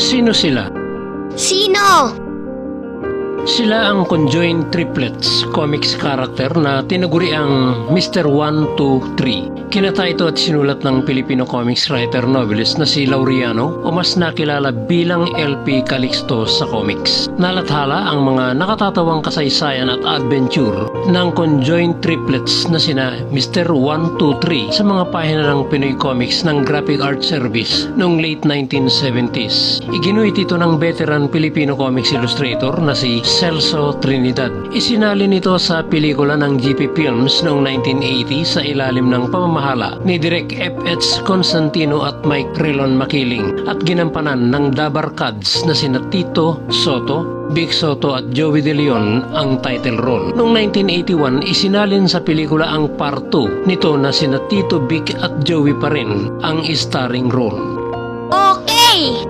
Sino sila? Sino? Sila ang conjoined triplets comics character na tinaguri ang Mr. 1, 2, 3. Kinata ito at sinulat ng Filipino comics writer novelist na si Laureano o mas nakilala bilang LP Calixto sa comics. Nalathala ang mga nakatatawang kasaysayan at adventure ng conjoined triplets na sina Mr. 1, 2, 3 sa mga pahina ng Pinoy Comics ng Graphic Art Service noong late 1970s. Iginuit ito ng veteran Filipino comics illustrator na si Celso Trinidad. Isinalin ito sa pelikula ng GP Films noong 1980 sa ilalim ng pamamahala ni Direk F.H. Constantino at Mike Rilon Makiling at ginampanan ng Dabarkads na sina Tito Soto, Big Soto at Joey De Leon ang title role. Noong 1981, isinalin sa pelikula ang part 2 nito na sina Tito, Big at Joey pa rin ang starring role. Okay!